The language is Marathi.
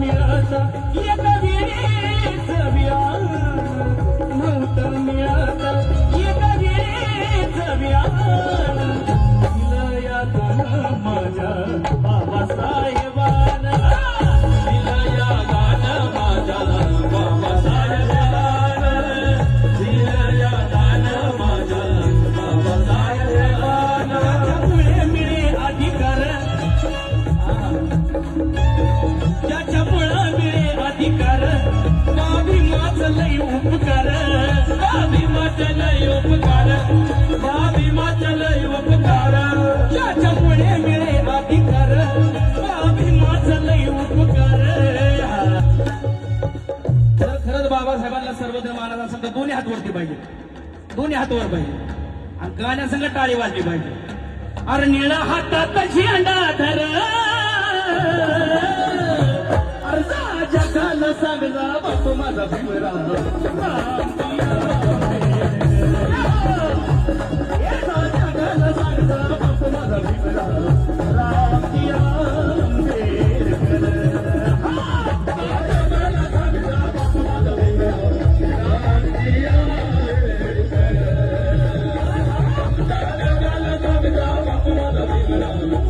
miraza बाबासाहेबांना सर्वत्र मानत असेल तर दोन्ही हात वरती पाहिजे. दोन्ही हात वर पाहिजे. आणि गाण्यासंग टाळी वाजली पाहिजे. अरे निळा हातात झेंडा धर अर्धा जगाला सांगला बापू माझा भीमराव الله